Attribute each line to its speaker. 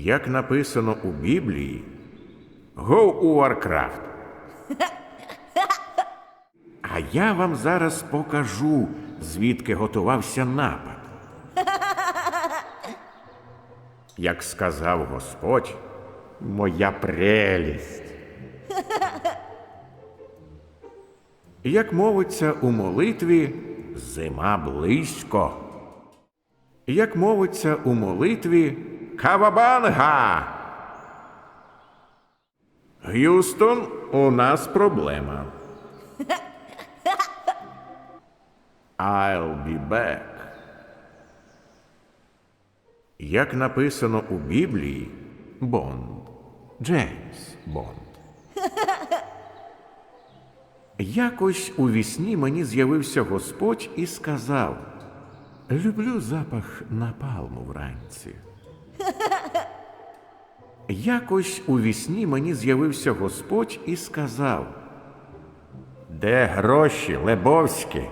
Speaker 1: Як написано у Біблії, Go у Warcraft. А я вам зараз покажу, звідки готувався напад. Як сказав Господь, моя прелість. Як мовиться у молитві, зима близько. Як мовиться у молитві, Кавабанга. Г'юстон, у нас проблема. I'll be back. Як написано у Біблії, Бонд. Джеймс Бонд. Якось у вісні мені з'явився Господь і сказав: Люблю запах напалму вранці. Якось у вісні мені з'явився Господь і сказав: Де гроші, Лебовські?